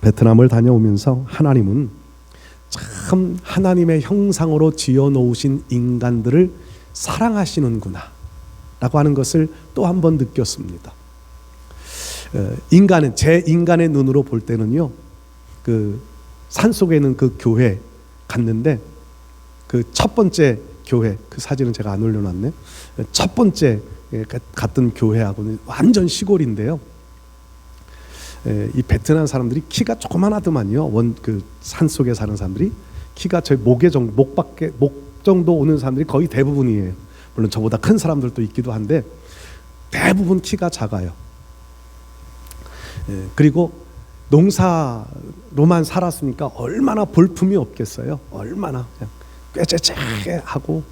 베트남을 다녀오면서 하나님은 참 하나님의 형상으로 지어 놓으신 인간들을 사랑하시는구나 라고 하는 것을 또 한 번 느꼈습니다. 어, 인간은 제 인간의 눈으로 볼 때는요. 그 산속에 있는 그 교회 갔는데 그 첫 번째 교회 그 사진은 제가 안 올려놨네. 첫 번째 갔던 교회하고는 완전 시골인데요. 에, 이 베트남 사람들이 키가 조그만하더만요. 원 그 산속에 사는 사람들이 키가 제 목에 정도 목 밖에 목 정도 오는 사람들이 거의 대부분이에요. 물론 저보다 큰 사람들도 있기도 한데 대부분 키가 작아요. 에, 그리고 농사로만 살았으니까 얼마나 볼품이 없겠어요. 얼마나 그냥 꾀째째 하고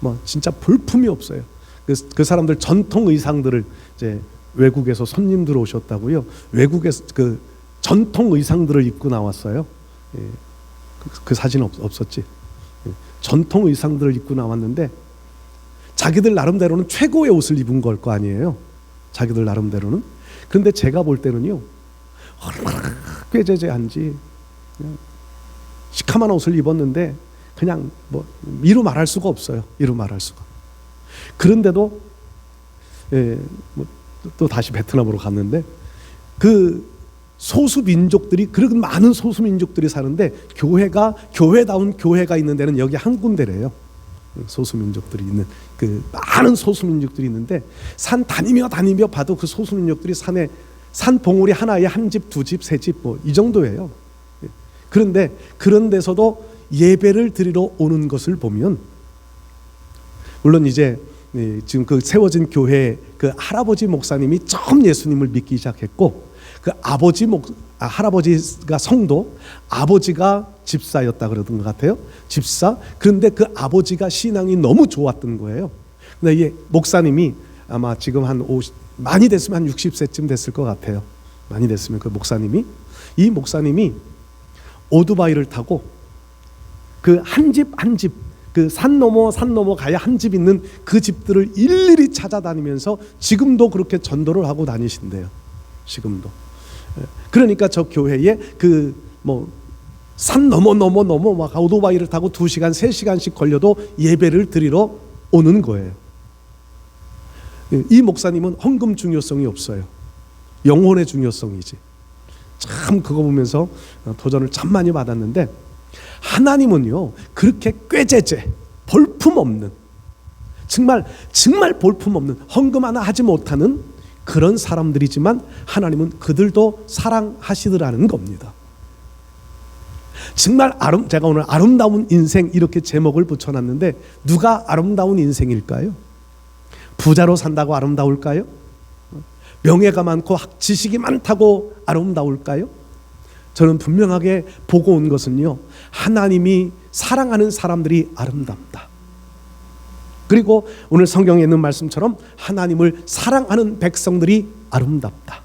뭐 진짜 볼품이 없어요. 그, 그 사람들 전통 의상들을 이제 외국에서 손님들 오셨다고요. 외국에서 그 전통 의상들을 입고 나왔어요. 예. 그, 그 사진 없, 없었지. 예. 전통 의상들을 입고 나왔는데 자기들 나름대로는 최고의 옷을 입은 걸 거 아니에요. 자기들 나름대로는. 그런데 제가 볼 때는요. 얼마나 그냥 시커먼 옷을 입었는데 그냥 뭐 이루 말할 수가 없어요. 이루 말할 수가. 그런데도 예, 뭐, 또 다시 베트남으로 갔는데 그 소수 민족들이 그런 많은 소수 민족들이 사는데 교회가 교회다운 교회가 있는 데는 여기 한 군데래요. 소수 민족들이 있는 그 많은 소수 민족들이 있는데 산 다니며 다니며 봐도 그 소수 민족들이 산에 산 봉우리 하나에 한 집, 두 집, 세 집 뭐 이 정도예요. 예. 그런데 그런 데서도 예배를 드리러 오는 것을 보면 물론 이제 예, 지금 그 세워진 교회 그 할아버지 목사님이 처음 예수님을 믿기 시작했고 그 아버지 목 아, 할아버지가 성도 아버지가 집사였다 그러던 것 같아요. 집사. 그런데 그 아버지가 신앙이 너무 좋았던 거예요. 근데 이 목사님이 아마 지금 한 50, 많이 됐으면 한 60세쯤 됐을 것 같아요. 많이 됐으면 그 목사님이. 이 목사님이 오토바이를 타고 그 한 집 한집 그 산 넘어 산 넘어 가야 한 집 있는 그 집들을 일일이 찾아다니면서 지금도 그렇게 전도를 하고 다니신대요. 지금도. 예. 그러니까 저 교회에 그뭐 산 넘어 넘어 넘어 막 오토바이를 타고 두 시간 세 시간씩 걸려도 예배를 드리러 오는 거예요. 예, 이 목사님은 헌금 중요성이 없어요. 영혼의 중요성이지. 참 그거 보면서 도전을 참 많이 받았는데 하나님은요 그렇게 꾀재재 볼품 없는 정말 정말 볼품 없는 헌금 하나 하지 못하는 그런 사람들이지만 하나님은 그들도 사랑하시더라는 겁니다. 정말 아름 제가 오늘 아름다운 인생 이렇게 제목을 붙여놨는데 누가 아름다운 인생일까요? 부자로 산다고 아름다울까요? 명예가 많고 학- 지식이 많다고 아름다울까요? 저는 분명하게 보고 온 것은요. 하나님이 사랑하는 사람들이 아름답다. 그리고 오늘 성경에 있는 말씀처럼 하나님을 사랑하는 백성들이 아름답다.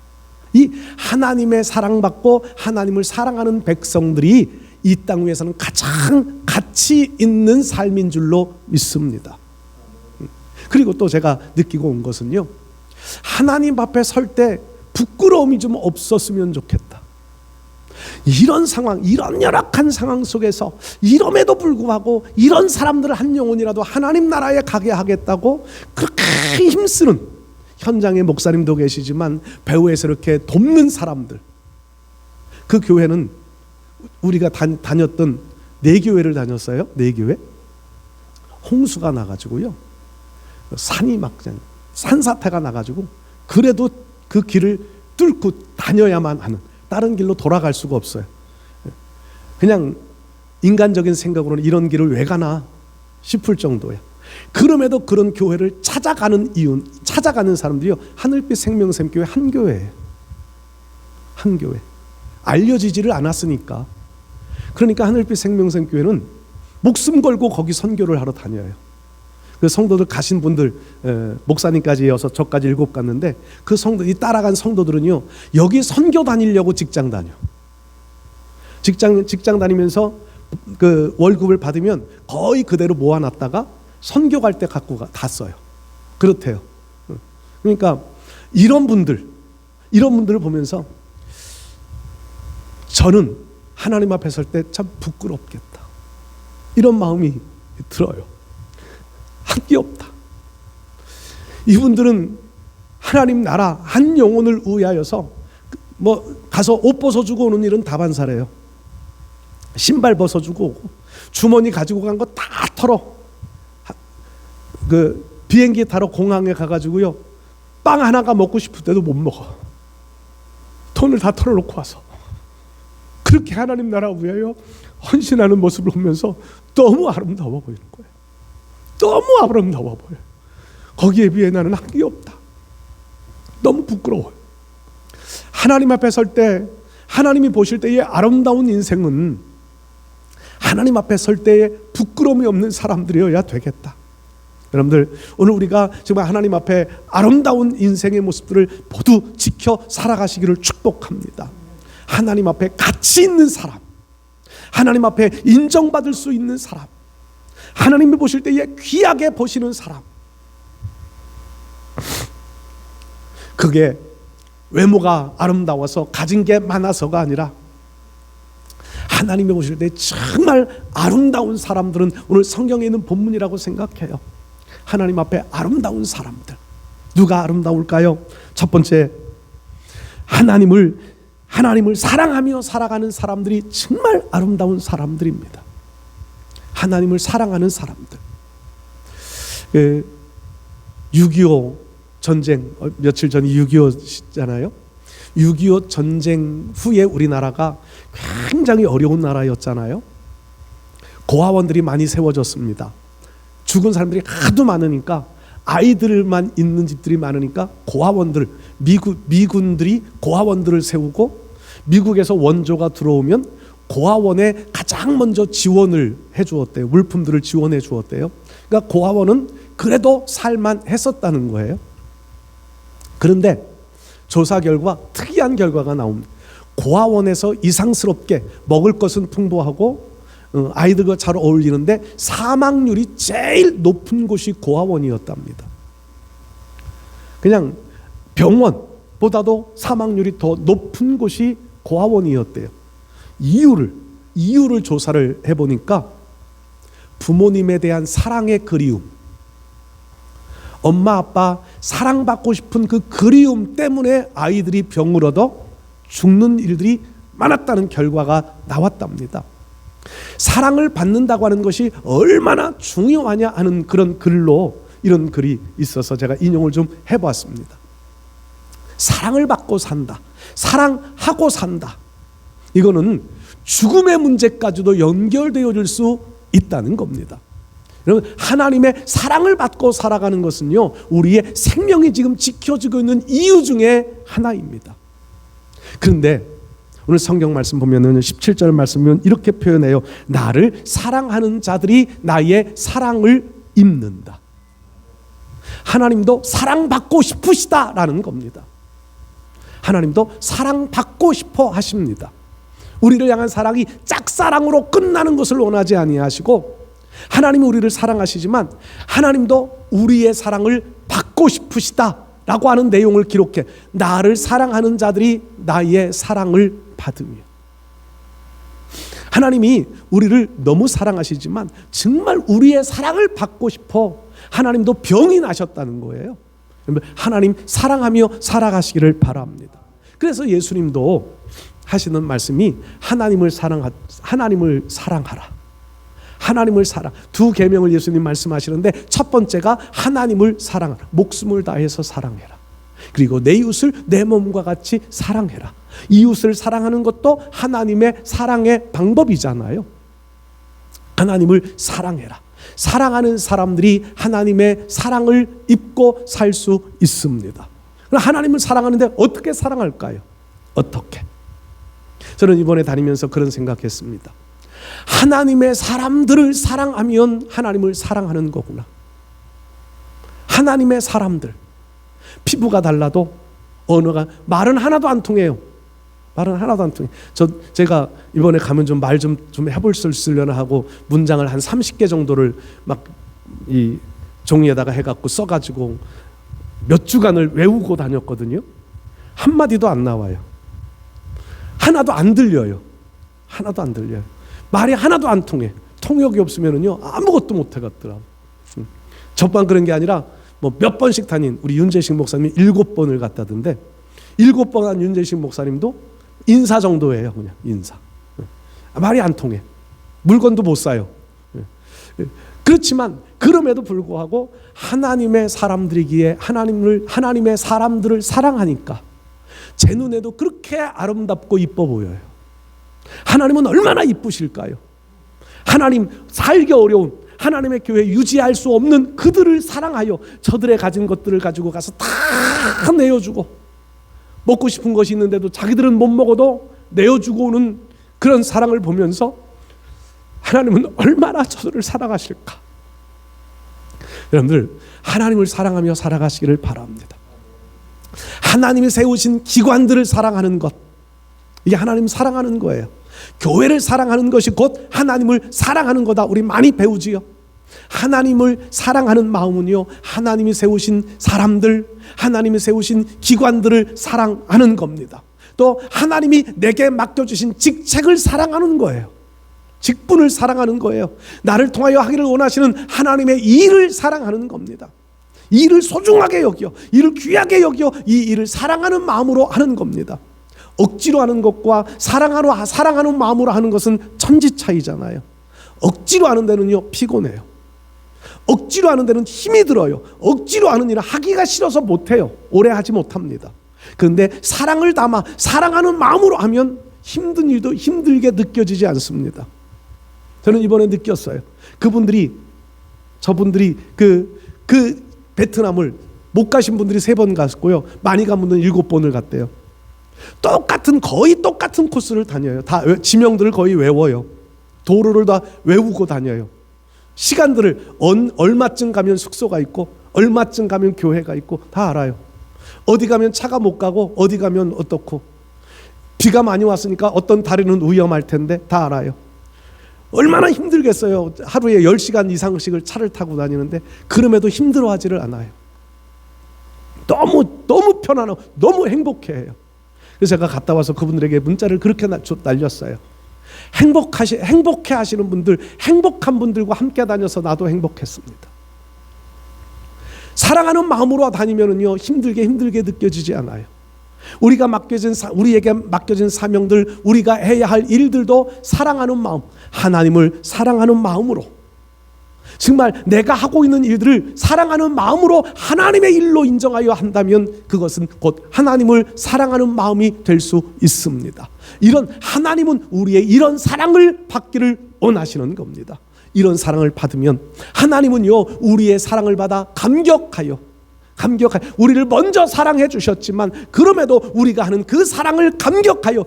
이 하나님의 사랑받고 하나님을 사랑하는 백성들이 이 땅 위에서는 가장 가치 있는 삶인 줄로 믿습니다. 그리고 또 제가 느끼고 온 것은요. 하나님 앞에 설 때 부끄러움이 좀 없었으면 좋겠다. 이런 상황, 이런 열악한 상황 속에서 이럼에도 불구하고 이런 사람들을 한 영혼이라도 하나님 나라에 가게 하겠다고 그렇게 힘쓰는 현장에 목사님도 계시지만 배후에서 이렇게 돕는 사람들. 그 교회는 우리가 다, 다녔던 네 교회를 다녔어요. 네 교회. 홍수가 나가지고요. 산이 막 산사태가 나가지고 그래도 그 길을 뚫고 다녀야만 하는 다른 길로 돌아갈 수가 없어요. 그냥 인간적인 생각으로는 이런 길을 왜 가나 싶을 정도야. 그럼에도 그런 교회를 찾아가는 이유, 찾아가는 사람들이요 하늘빛 생명샘 교회 한 교회예요. 한 교회. 알려지지를 않았으니까. 그러니까 하늘빛 생명샘 교회는 목숨 걸고 거기 선교를 하러 다녀요. 그 성도들 가신 분들 에, 목사님까지 이어서 저까지 일곱 갔는데 그 성도 이 따라간 성도들은요 여기 선교 다니려고 직장 다녀. 직장 직장 다니면서 그 월급을 받으면 거의 그대로 모아놨다가 선교 갈 때 갖고 가, 다 써요. 그렇대요. 그러니까 이런 분들 이런 분들을 보면서 저는 하나님 앞에 설 때 참 부끄럽겠다. 이런 마음이 들어요. 한게 없다. 이분들은 하나님 나라 한 영혼을 위하여서 뭐 가서 옷 벗어주고 오는 일은 다반사래요. 신발 벗어주고 오고 주머니 가지고 간 거 다 털어. 하- 그 비행기 타러 공항에 가가지고요 빵 하나가 먹고 싶을 때도 못 먹어. 돈을 다 털어놓고 와서 그렇게 하나님 나라 위하여 헌신하는 모습을 보면서 너무 아름다워 보이는 거예요. 너무 아름다워 보여. 거기에 비해 나는 한 게 없다. 너무 부끄러워요. 하나님 앞에 설 때 하나님이 보실 때의 아름다운 인생은 하나님 앞에 설 때에 부끄러움이 없는 사람들이어야 되겠다. 여러분들 오늘 우리가 정말 하나님 앞에 아름다운 인생의 모습들을 모두 지켜 살아가시기를 축복합니다. 하나님 앞에 가치 있는 사람, 하나님 앞에 인정받을 수 있는 사람, 하나님이 보실 때에 귀하게 보시는 사람. 그게 외모가 아름다워서 가진 게 많아서가 아니라 하나님이 보실 때 정말 아름다운 사람들은 오늘 성경에 있는 본문이라고 생각해요. 하나님 앞에 아름다운 사람들. 누가 아름다울까요? 첫 번째 하나님을 하나님을 사랑하며 살아가는 사람들이 정말 아름다운 사람들입니다. 하나님을 사랑하는 사람들. 그, 6.25 전쟁 어, 며칠 전이 6.25잖아요. 6.25 전쟁 후에 우리나라가 굉장히 어려운 나라였잖아요. 고아원들이 많이 세워졌습니다. 죽은 사람들이 하도 많으니까 아이들만 있는 집들이 많으니까 고아원들 미국 미군들이 고아원들을 세우고 미국에서 원조가 들어오면 고아원에 가장 먼저 지원을 해 주었대요. 물품들을 지원해 주었대요. 그러니까 고아원은 그래도 살만 했었다는 거예요. 그런데 조사 결과 특이한 결과가 나옵니다. 고아원에서 이상스럽게 먹을 것은 풍부하고 어, 아이들과 잘 어울리는데 사망률이 제일 높은 곳이 고아원이었답니다. 그냥 병원보다도 사망률이 더 높은 곳이 고아원이었대요. 이유를 이유를 조사를 해 보니까 부모님에 대한 사랑의 그리움, 엄마 아빠 사랑받고 싶은 그 그리움 때문에 아이들이 병을 얻어 죽는 일들이 많았다는 결과가 나왔답니다. 사랑을 받는다고 하는 것이 얼마나 중요하냐 하는 그런 글로 이런 글이 있어서 제가 인용을 좀 해봤습니다. 사랑을 받고 산다. 사랑하고 산다. 이거는 죽음의 문제까지도 연결되어질 수 있다는 겁니다. 여러분 하나님의 사랑을 받고 살아가는 것은요 우리의 생명이 지금 지켜지고 있는 이유 중에 하나입니다. 그런데 오늘 성경 말씀 보면은 17절 말씀은 이렇게 표현해요. 나를 사랑하는 자들이 나의 사랑을 입는다. 하나님도 사랑받고 싶으시다라는 겁니다. 하나님도 사랑받고 싶어 하십니다. 우리를 향한 사랑이 짝사랑으로 끝나는 것을 원하지 아니하시고 하나님이 우리를 사랑하시지만 하나님도 우리의 사랑을 받고 싶으시다 라고 하는 내용을 기록해 나를 사랑하는 자들이 나의 사랑을 받으며 하나님이 우리를 너무 사랑하시지만 정말 우리의 사랑을 받고 싶어 하나님도 병이 나셨다는 거예요. 하나님 사랑하며 살아가시기를 바랍니다. 그래서 예수님도 하시는 말씀이 하나님을 사랑 하나님을 사랑하라. 하나님을 사랑. 두 계명을 예수님 말씀하시는데 첫 번째가 하나님을 사랑하라. 목숨을 다해서 사랑해라. 그리고 내 이웃을 내 몸과 같이 사랑해라. 이웃을 사랑하는 것도 하나님의 사랑의 방법이잖아요. 하나님을 사랑해라. 사랑하는 사람들이 하나님의 사랑을 입고 살 수 있습니다. 하나님을 사랑하는데 어떻게 사랑할까요? 어떻게? 저는 이번에 다니면서 그런 생각했습니다. 하나님의 사람들을 사랑하면 하나님을 사랑하는 거구나. 하나님의 사람들. 피부가 달라도 언어가 말은 하나도 안 통해요. 말은 하나도 안 통해. 저 제가 이번에 가면 좀 말 좀 좀 해볼 수 있으려나 하고 문장을 한 30개 정도를 막 이 종이에다가 해갖고 써가지고 몇 주간을 외우고 다녔거든요. 한 마디도 안 나와요. 하나도 안 들려요. 하나도 안 들려요. 말이 하나도 안 통해. 통역이 없으면은요 아무것도 못 해갔더라. 음. 저만 그런 게 아니라 뭐 몇 번씩 다닌 우리 윤재식 목사님이 일곱 번을 갔다던데 일곱 번 한 윤재식 목사님도 인사 정도예요 그냥 인사. 예. 말이 안 통해. 물건도 못 사요. 예. 예. 그렇지만 그럼에도 불구하고 하나님의 사람들이기에 하나님을 하나님의 사람들을 사랑하니까 제 눈에도 그렇게 아름답고 이뻐 보여요. 하나님은 얼마나 이쁘실까요? 하나님 살기 어려운 하나님의 교회 유지할 수 없는 그들을 사랑하여 저들의 가진 것들을 가지고 가서 다 내어주고 먹고 싶은 것이 있는데도 자기들은 못 먹어도 내어주고 오는 그런 사랑을 보면서 하나님은 얼마나 저들을 사랑하실까? 여러분들 하나님을 사랑하며 살아가시기를 바랍니다. 하나님이 세우신 기관들을 사랑하는 것 이게 하나님 사랑하는 거예요. 교회를 사랑하는 것이 곧 하나님을 사랑하는 거다. 우리 많이 배우지요. 하나님을 사랑하는 마음은요. 하나님이 세우신 사람들, 하나님이 세우신 기관들을 사랑하는 겁니다. 또 하나님이 내게 맡겨주신 직책을 사랑하는 거예요. 직분을 사랑하는 거예요. 나를 통하여 하기를 원하시는 하나님의 일을 사랑하는 겁니다. 이 일을 소중하게 여겨, 이를 귀하게 여겨 이 일을 사랑하는 마음으로 하는 겁니다. 억지로 하는 것과 사랑하는 사랑하는 마음으로 하는 것은 천지 차이잖아요. 억지로 하는 데는요 피곤해요. 억지로 하는 데는 힘이 들어요. 억지로 하는 일을 하기가 싫어서 못 해요. 오래 하지 못합니다. 그런데 사랑을 담아 사랑하는 마음으로 하면 힘든 일도 힘들게 느껴지지 않습니다. 저는 이번에 느꼈어요. 그분들이 저분들이 그, 그 베트남을 못 가신 분들이 세 번 갔고요. 많이 간 분들은 일곱 번을 갔대요. 똑같은 거의 똑같은 코스를 다녀요. 다 외- 지명들을 거의 외워요. 도로를 다 외우고 다녀요. 시간들을 언, 얼마쯤 가면 숙소가 있고 얼마쯤 가면 교회가 있고 다 알아요. 어디 가면 차가 못 가고 어디 가면 어떻고 비가 많이 왔으니까 어떤 다리는 위험할 텐데 다 알아요. 얼마나 힘들겠어요. 하루에 10시간 이상씩을 차를 타고 다니는데 그럼에도 힘들어하지를 않아요. 너무 너무 편안하고 너무 행복해해요. 그래서 제가 갔다 와서 그분들에게 문자를 그렇게 날렸어요. 행복하시 행복해 하시는 분들, 행복한 분들과 함께 다녀서 나도 행복했습니다. 사랑하는 마음으로 다니면은요 힘들게 힘들게 느껴지지 않아요. 우리가 맡겨진 사, 우리에게 맡겨진 사명들, 우리가 해야 할 일들도 사랑하는 마음, 하나님을 사랑하는 마음으로 정말 내가 하고 있는 일들을 사랑하는 마음으로 하나님의 일로 인정하여 한다면 그것은 곧 하나님을 사랑하는 마음이 될 수 있습니다. 이런 하나님은 우리의 이런 사랑을 받기를 원하시는 겁니다. 이런 사랑을 받으면 하나님은요 우리의 사랑을 받아 감격하여 감격하여 우리를 먼저 사랑해 주셨지만 그럼에도 우리가 하는 그 사랑을 감격하여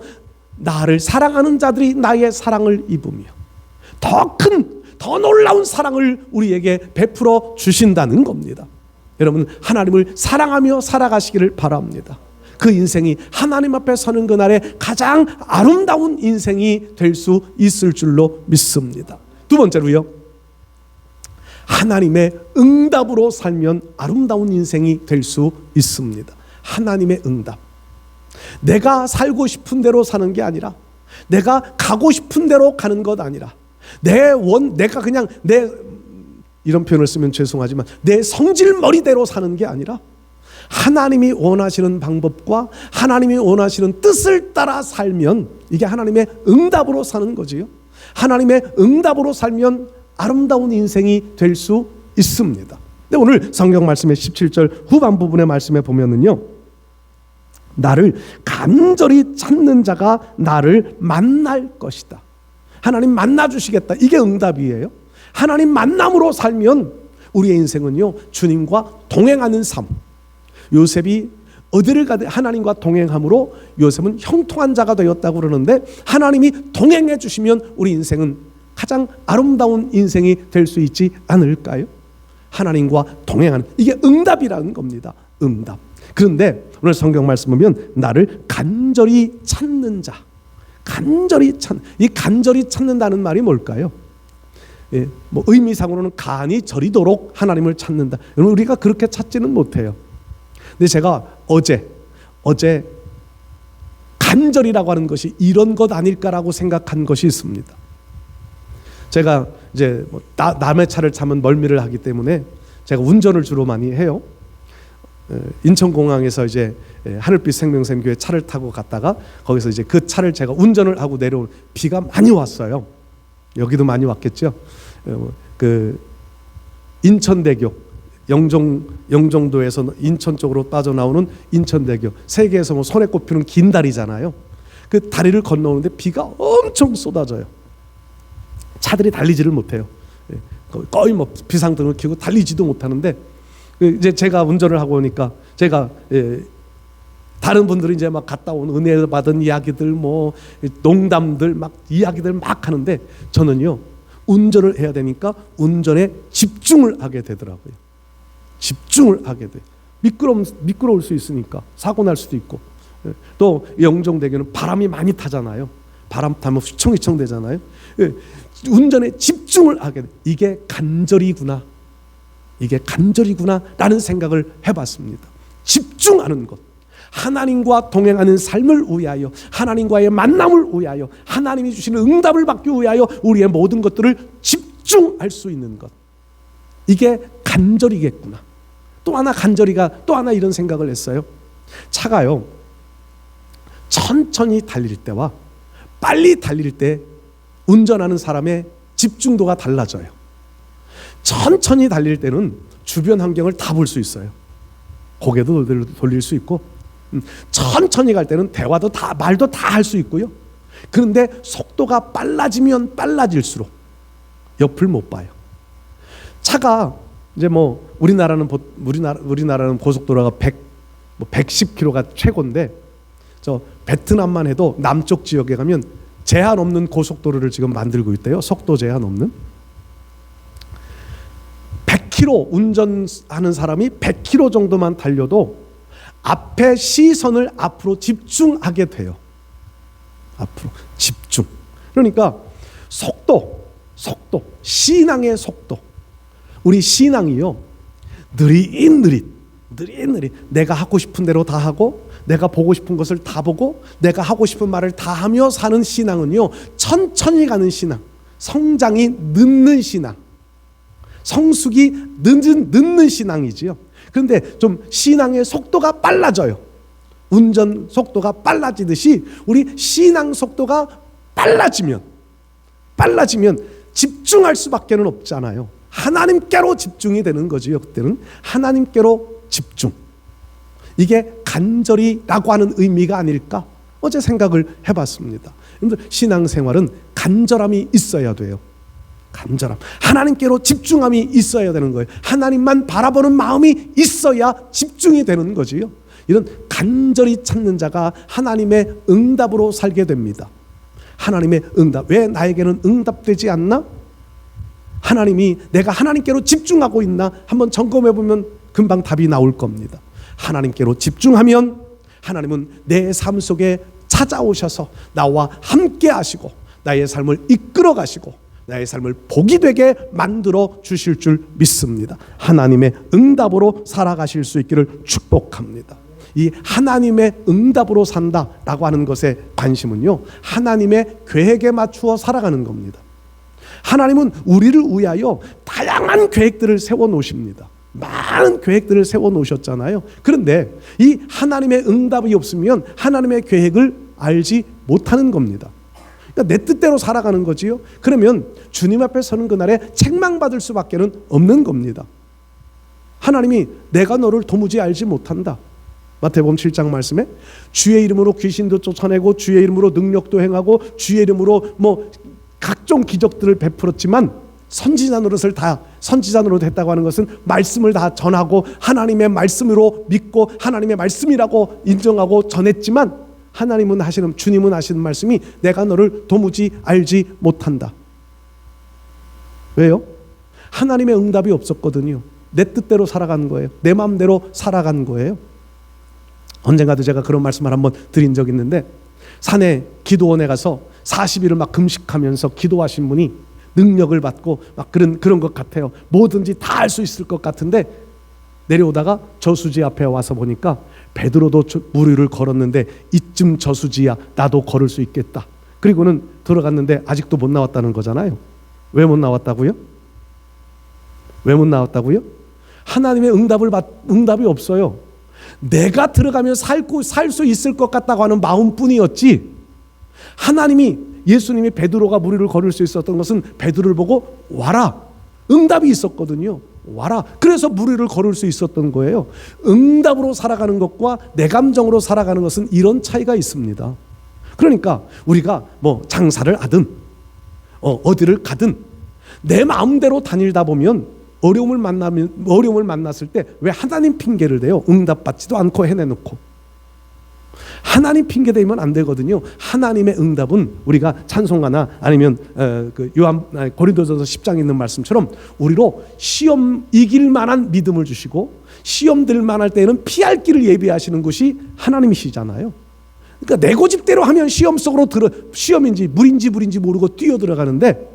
나를 사랑하는 자들이 나의 사랑을 입으며 더 큰 더 놀라운 사랑을 우리에게 베풀어 주신다는 겁니다. 여러분 하나님을 사랑하며 살아가시기를 바랍니다. 그 인생이 하나님 앞에 서는 그날에 가장 아름다운 인생이 될 수 있을 줄로 믿습니다. 두 번째로요. 하나님의 응답으로 살면 아름다운 인생이 될 수 있습니다. 하나님의 응답. 내가 살고 싶은 대로 사는 게 아니라 내가 가고 싶은 대로 가는 것 아니라 내 원 내가 그냥 내 이런 표현을 쓰면 죄송하지만 내 성질 머리대로 사는 게 아니라 하나님이 원하시는 방법과 하나님이 원하시는 뜻을 따라 살면 이게 하나님의 응답으로 사는 거지요. 하나님의 응답으로 살면 아름다운 인생이 될 수 있습니다. 근데 오늘 성경 말씀의 17절 후반 부분의 말씀에 보면은요. 나를 간절히 찾는 자가 나를 만날 것이다. 하나님 만나 주시겠다. 이게 응답이에요. 하나님 만남으로 살면 우리의 인생은요. 주님과 동행하는 삶. 요셉이 어디를 가든 하나님과 동행함으로 요셉은 형통한 자가 되었다고 그러는데 하나님이 동행해 주시면 우리 인생은 가장 아름다운 인생이 될 수 있지 않을까요? 하나님과 동행하는 이게 응답이라는 겁니다. 응답. 그런데 오늘 성경 말씀 보면 나를 간절히 찾는 자. 간절히 찾. 이 간절히 찾는다는 말이 뭘까요? 예, 뭐 의미상으로는 간이 저리도록 하나님을 찾는다. 여러분 우리가 그렇게 찾지는 못해요. 근데 제가 어제 어제 간절이라고 하는 것이 이런 것 아닐까라고 생각한 것이 있습니다. 제가 이제 뭐 나, 남의 차를 차면 멀미를 하기 때문에 제가 운전을 주로 많이 해요. 에, 인천공항에서 이제 에, 하늘빛 생명샘교회 차를 타고 갔다가 거기서 이제 그 차를 제가 운전을 하고 내려온 비가 많이 왔어요. 여기도 많이 왔겠죠. 어, 그 인천대교 영종 영종도에서 인천 쪽으로 빠져나오는 인천대교 세계에서 뭐 손에 꼽히는 긴 다리잖아요. 그 다리를 건너오는데 비가 엄청 쏟아져요. 차들이 달리지를 못해요. 예, 거- 거의 뭐 비상등을 켜고 달리지도 못하는데 그 이제 제가 운전을 하고 오니까 제가 예, 다른 분들이 이제 막 갔다 온 은혜 받은 이야기들 뭐 농담들 막 이야기들 막 하는데 저는요 운전을 해야 되니까 운전에 집중을 하게 되더라고요. 집중을 하게 돼. 미끄럼 미끄러울 수 있으니까 사고 날 수도 있고 예, 또 영종대교는 바람이 많이 타잖아요. 바람 타면 휘청휘청 되잖아요. 예, 운전에 집중을 하게 돼. 이게 간절이구나. 이게 간절이구나라는 생각을 해봤습니다. 집중하는 것. 하나님과 동행하는 삶을 위하여 하나님과의 만남을 위하여 하나님이 주시는 응답을 받기 위하여 우리의 모든 것들을 집중할 수 있는 것. 이게 간절이겠구나. 또 하나 간절이가 또 하나 이런 생각을 했어요. 차가요. 천천히 달릴 때와 빨리 달릴 때 운전하는 사람의 집중도가 달라져요. 천천히 달릴 때는 주변 환경을 다 볼 수 있어요. 고개도 돌- 돌릴 수 있고 음, 천천히 갈 때는 대화도 다 말도 다 할 수 있고요. 그런데 속도가 빨라지면 빨라질수록 옆을 못 봐요. 차가 이제 뭐 우리나라는 보- 우리나라 우리나라는 고속도로가 100 뭐 110km가 최고인데 저 베트남만 해도 남쪽 지역에 가면 제한 없는 고속도로를 지금 만들고 있대요. 속도 제한 없는. 100km 운전하는 사람이 100km 정도만 달려도 앞에 시선을 앞으로 집중하게 돼요. 앞으로 집중. 그러니까 속도, 속도, 신앙의 속도. 우리 신앙이요. 느릿느릿, 느릿느릿. 내가 하고 싶은 대로 다 하고, 내가 보고 싶은 것을 다 보고, 내가 하고 싶은 말을 다 하며 사는 신앙은요. 천천히 가는 신앙, 성장이 늦는 신앙. 성숙이 늦는, 늦는 신앙이지요. 그런데 좀 신앙의 속도가 빨라져요. 운전 속도가 빨라지듯이 우리 신앙 속도가 빨라지면 빨라지면 집중할 수밖에는 없잖아요. 하나님께로 집중이 되는 거지요. 그때는 하나님께로 집중. 이게 간절이라고 하는 의미가 아닐까? 어제 생각을 해봤습니다. 여러분들 신앙생활은 간절함이 있어야 돼요. 간절함. 하나님께로 집중함이 있어야 되는 거예요. 하나님만 바라보는 마음이 있어야 집중이 되는 거지요. 이런 간절히 찾는 자가 하나님의 응답으로 살게 됩니다. 하나님의 응답. 왜 나에게는 응답되지 않나? 하나님이 내가 하나님께로 집중하고 있나? 한번 점검해 보면 금방 답이 나올 겁니다. 하나님께로 집중하면 하나님은 내 삶 속에 찾아오셔서 나와 함께 하시고 나의 삶을 이끌어 가시고 나의 삶을 복이 되게 만들어 주실 줄 믿습니다. 하나님의 응답으로 살아가실 수 있기를 축복합니다. 이 하나님의 응답으로 산다라고 하는 것에 관심은요. 하나님의 계획에 맞추어 살아가는 겁니다. 하나님은 우리를 위하여 다양한 계획들을 세워 놓으십니다. 많은 계획들을 세워 놓으셨잖아요. 그런데 이 하나님의 응답이 없으면 하나님의 계획을 알지 못하는 겁니다. 그러니까 내 뜻대로 살아가는 거지요. 그러면 주님 앞에 서는 그날에 책망받을 수밖에는 없는 겁니다. 하나님이 내가 너를 도무지 알지 못한다. 마태복음 7장 말씀에 주의 이름으로 귀신도 쫓아내고 주의 이름으로 능력도 행하고 주의 이름으로 뭐 각종 기적들을 베풀었지만 선지자 노릇을 다 선지자 노릇 했다고 하는 것은 말씀을 다 전하고 하나님의 말씀으로 믿고 하나님의 말씀이라고 인정하고 전했지만 하나님은 하시는 주님은 하시는 말씀이 내가 너를 도무지 알지 못한다. 왜요? 하나님의 응답이 없었거든요. 내 뜻대로 살아간 거예요. 내 마음대로 살아간 거예요. 언젠가도 제가 그런 말씀을 한번 드린 적 있는데 산에 기도원에 가서 40일을 막 금식하면서 기도하신 분이 능력을 받고 막 그런 그런 것 같아요. 뭐든지 다 할 수 있을 것 같은데 내려오다가 저수지 앞에 와서 보니까 베드로도 위를 걸었는데 이쯤 저수지야 나도 걸을 수 있겠다. 그리고는 들어갔는데 아직도 못 나왔다는 거잖아요. 왜 못 나왔다고요? 왜 못 나왔다고요? 하나님의 응답을 받, 응답이 없어요. 내가 들어가면 살고 살 수 있을 것 같다고 하는 마음뿐이었지. 하나님이 예수님이 베드로가 무리를 걸을 수 있었던 것은 베드로를 보고 와라. 응답이 있었거든요. 와라. 그래서 무리를 걸을 수 있었던 거예요. 응답으로 살아가는 것과 내 감정으로 살아가는 것은 이런 차이가 있습니다. 그러니까 우리가 뭐 장사를 하든 어, 어디를 가든 내 마음대로 다닐다 보면 어려움을 만나면 어려움을 만났을 때 왜 하나님 핑계를 대요? 응답받지도 않고 해내놓고 하나님 핑계 대면 안 되거든요. 하나님의 응답은 우리가 찬송가나 아니면 어, 그 요한 아니, 고린도전서 10장에 있는 말씀처럼 우리로 시험 이길 만한 믿음을 주시고 시험 들 만할 때는 피할 길을 예비하시는 것이 하나님이시잖아요. 그러니까 내 고집대로 하면 시험 속으로 들어 시험인지 물인지 물인지 모르고 뛰어 들어가는데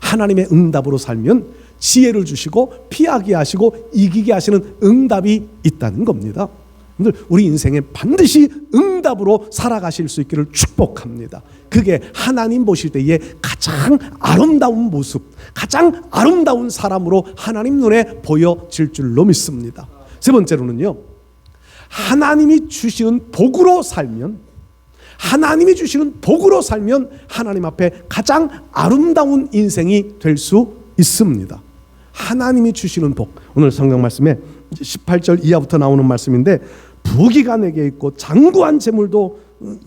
하나님의 응답으로 살면 지혜를 주시고 피하게 하시고 이기게 하시는 응답이 있다는 겁니다. 우리 인생에 반드시 응답으로 살아가실 수 있기를 축복합니다. 그게 하나님 보실 때의 가장 아름다운 모습, 가장 아름다운 사람으로 하나님 눈에 보여질 줄로 믿습니다. 세 번째로는요. 하나님이 주시는 복으로 살면 하나님이 주시는 복으로 살면 하나님 앞에 가장 아름다운 인생이 될 수 있습니다. 하나님이 주시는 복. 오늘 성경 말씀에 18절 이하부터 나오는 말씀인데 부귀가 내게 있고 장구한 재물도 음,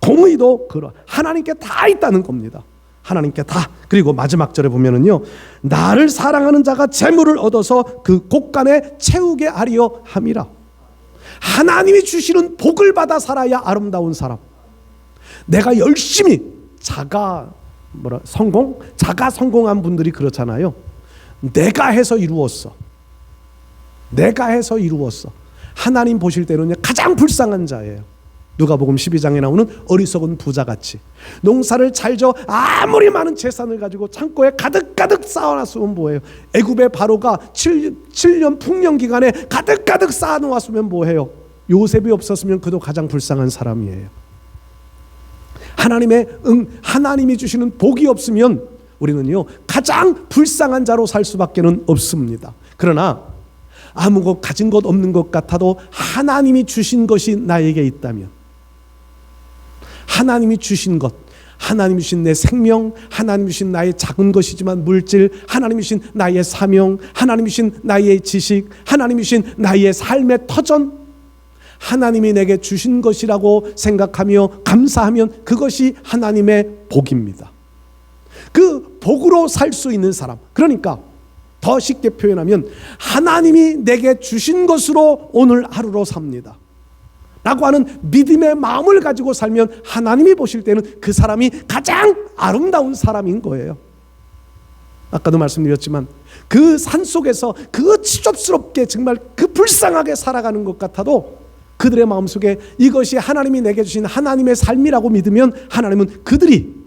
공의도 그러 하나님께 다 있다는 겁니다. 하나님께 다. 그리고 마지막 절에 보면은요. 나를 사랑하는 자가 재물을 얻어서 그 곳간에 채우게 하리어 함이라. 하나님이 주시는 복을 받아 살아야 아름다운 사람. 내가 열심히 자가 뭐라 성공 자가 성공한 분들이 그렇잖아요. 내가 해서 이루었어. 내가 해서 이루었어. 하나님 보실 때는요 가장 불쌍한 자예요. 누가복음 12장에 나오는 어리석은 부자같이 농사를 잘져 아무리 많은 재산을 가지고 창고에 가득가득 쌓아놨으면 뭐해요? 애굽의 바로가 7, 7년 풍년 기간에 가득가득 쌓아놓았으면 뭐해요? 요셉이 없었으면 그도 가장 불쌍한 사람이에요. 하나님의 응 하나님이 주시는 복이 없으면 우리는요 가장 불쌍한 자로 살 수밖에는 없습니다. 그러나 아무 것 가진 것 없는 것 같아도 하나님이 주신 것이 나에게 있다면 하나님이 주신 것 하나님이 주신 내 생명, 하나님이 주신 나의 작은 것이지만 물질, 하나님이 주신 나의 사명, 하나님이 주신 나의 지식, 하나님이 주신 나의 삶의 터전, 하나님이 내게 주신 것이라고 생각하며 감사하면 그것이 하나님의 복입니다. 그 복으로 살 수 있는 사람. 그러니까 더 쉽게 표현하면 하나님이 내게 주신 것으로 오늘 하루로 삽니다. 라고 하는 믿음의 마음을 가지고 살면 하나님이 보실 때는 그 사람이 가장 아름다운 사람인 거예요. 아까도 말씀드렸지만 그 산 속에서 그 치접스럽게 정말 그 불쌍하게 살아가는 것 같아도 그들의 마음속에 이것이 하나님이 내게 주신 하나님의 삶이라고 믿으면 하나님은 그들이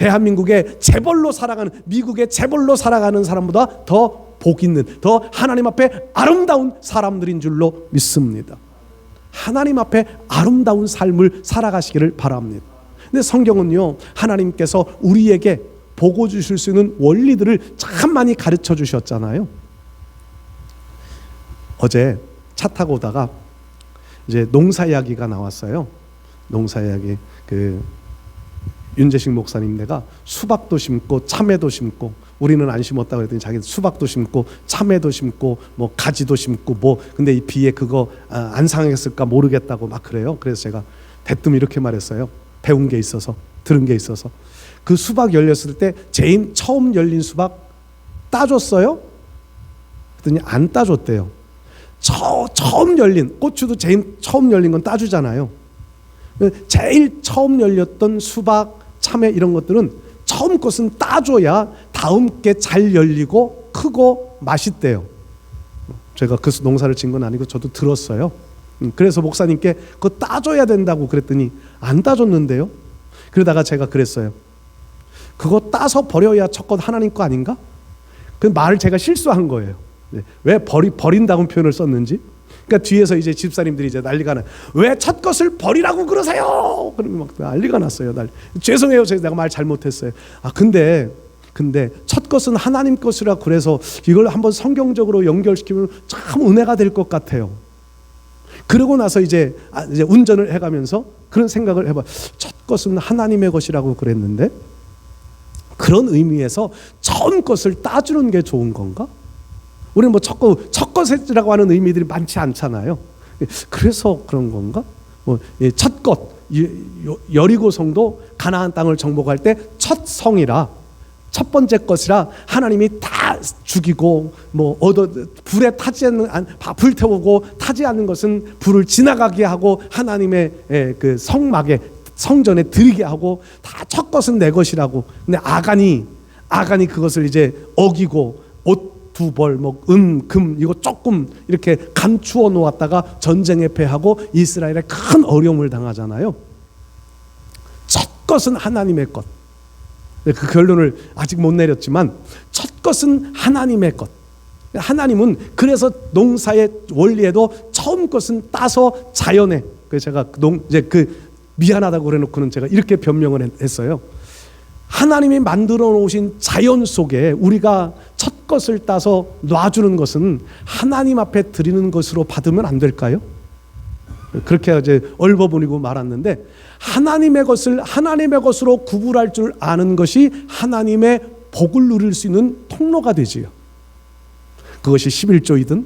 대한민국의 재벌로 살아가는 미국의 재벌로 살아가는 사람보다 더 복 있는 더 하나님 앞에 아름다운 사람들인 줄로 믿습니다. 하나님 앞에 아름다운 삶을 살아가시기를 바랍니다. 근데 성경은요, 하나님께서 우리에게 보고 주실 수 있는 원리들을 참 많이 가르쳐 주셨잖아요. 어제 차 타고 오다가 이제 농사 이야기가 나왔어요. 농사 이야기 그 윤재식 목사님 내가 수박도 심고 참외도 심고 우리는 안 심었다 그랬더니 자기는 수박도 심고 참외도 심고 뭐 가지도 심고 뭐 근데 이 비에 그거 아, 안 상했을까 모르겠다고 막 그래요. 그래서 제가 대뜸 이렇게 말했어요. 배운 게 있어서 들은 게 있어서 그 수박 열렸을 때 제일 처음 열린 수박 따줬어요? 그랬더니 안 따줬대요. 처, 처음 열린 고추도 제일 처음 열린 건 따주잖아요. 제일 처음 열렸던 수박, 참외 이런 것들은 처음 것은 따줘야 다음 게 잘 열리고 크고 맛있대요. 제가 그 농사를 진 건 아니고 저도 들었어요. 음, 그래서 목사님께 그거 따줘야 된다고 그랬더니 안 따줬는데요. 그러다가 제가 그랬어요. 그거 따서 버려야 첫것 하나님 거 아닌가? 그 말을 제가 실수한 거예요. 네. 왜 버리 버린다고 표현을 썼는지 그러니까 뒤에서 이제 집사님들이 이제 난리가 나. 왜 첫 것을 버리라고 그러세요? 그러면 막 난리가 났어요. 날 죄송해요. 제가 내가 말 잘못했어요. 아 근데 근데 첫 것은 하나님 것이라 그래서 이걸 한번 성경적으로 연결시키면 참 은혜가 될 것 같아요. 그러고 나서 이제 아, 이제 운전을 해가면서 그런 생각을 해봐. 첫 것은 하나님의 것이라고 그랬는데 그런 의미에서 처음 것을 따주는 게 좋은 건가? 우리는 뭐첫 것, 첫 것이라고 하는 의미들이 많지 않잖아요. 그래서 그런 건가? 뭐 첫 것, 여리고 성도 가나안 땅을 정복할 때 첫 성이라 첫 번째 것이라 하나님이 다 죽이고 뭐 얻어 불에 타지 않는 불 태우고 타지 않는 것은 불을 지나가게 하고 하나님의 예, 그 성막에 성전에 드리게 하고 다 첫 것은 내 것이라고. 근데 아간이 아간이 그것을 이제 어기고 옷 두 벌, 뭐 은, 금 이거 조금 이렇게 감추어 놓았다가 전쟁에 패하고 이스라엘에 큰 어려움을 당하잖아요. 첫 것은 하나님의 것. 그 결론을 아직 못 내렸지만 첫 것은 하나님의 것. 하나님은 그래서 농사의 원리에도 처음 것은 따서 자연에 그 제가 농 이제 그 미안하다고 그래놓고는 제가 이렇게 변명을 했어요. 하나님이 만들어 놓으신 자연 속에 우리가 첫 것을 따서 놔주는 것은 하나님 앞에 드리는 것으로 받으면 안 될까요? 그렇게 이제 얼버무리고 말았는데 하나님의 것을 하나님의 것으로 구분할 줄 아는 것이 하나님의 복을 누릴 수 있는 통로가 되지요. 그것이 11조이든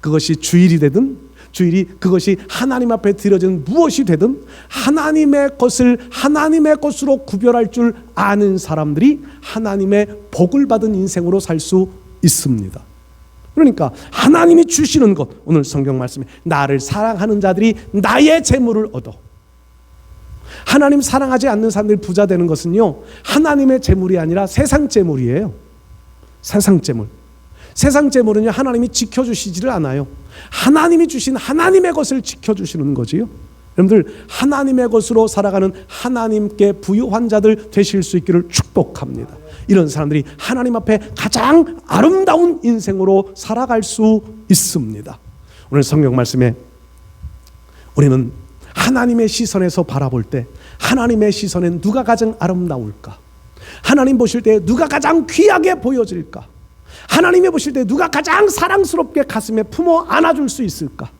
그것이 주일이 되든 주일이 그것이 하나님 앞에 드려진 무엇이 되든 하나님의 것을 하나님의 것으로 구별할 줄 아는 사람들이 하나님의 복을 받은 인생으로 살 수 있습니다. 그러니까 하나님이 주시는 것 오늘 성경 말씀에 나를 사랑하는 자들이 나의 재물을 얻어. 하나님 사랑하지 않는 사람들이 부자 되는 것은요 하나님의 재물이 아니라 세상 재물이에요. 세상 재물. 세상 재물은요 하나님이 지켜주시지를 않아요 하나님이 주신 하나님의 것을 지켜주시는 거지요 여러분들 하나님의 것으로 살아가는 하나님께 부유한 자들 되실 수 있기를 축복합니다 이런 사람들이 하나님 앞에 가장 아름다운 인생으로 살아갈 수 있습니다. 오늘 성경 말씀에 우리는 하나님의 시선에서 바라볼 때 하나님의 시선엔 누가 가장 아름다울까? 하나님 보실 때 누가 가장 귀하게 보여질까? 하나님이 보실 때 누가 가장 사랑스럽게 가슴에 품어 안아줄 수 있을까?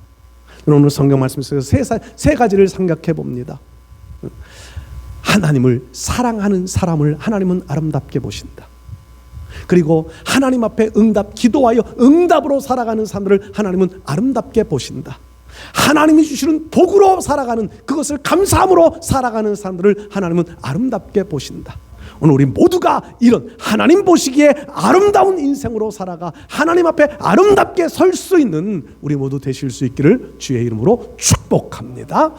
오늘 성경 말씀 속에서 세, 세 가지를 생각해 봅니다. 하나님을 사랑하는 사람을 하나님은 아름답게 보신다. 그리고 하나님 앞에 응답, 기도하여 응답으로 살아가는 사람들을 하나님은 아름답게 보신다. 하나님이 주시는 복으로 살아가는 그것을 감사함으로 살아가는 사람들을 하나님은 아름답게 보신다. 오늘 우리 모두가 이런 하나님 보시기에 아름다운 인생으로 살아가 하나님 앞에 아름답게 설 수 있는 우리 모두 되실 수 있기를 주의 이름으로 축복합니다.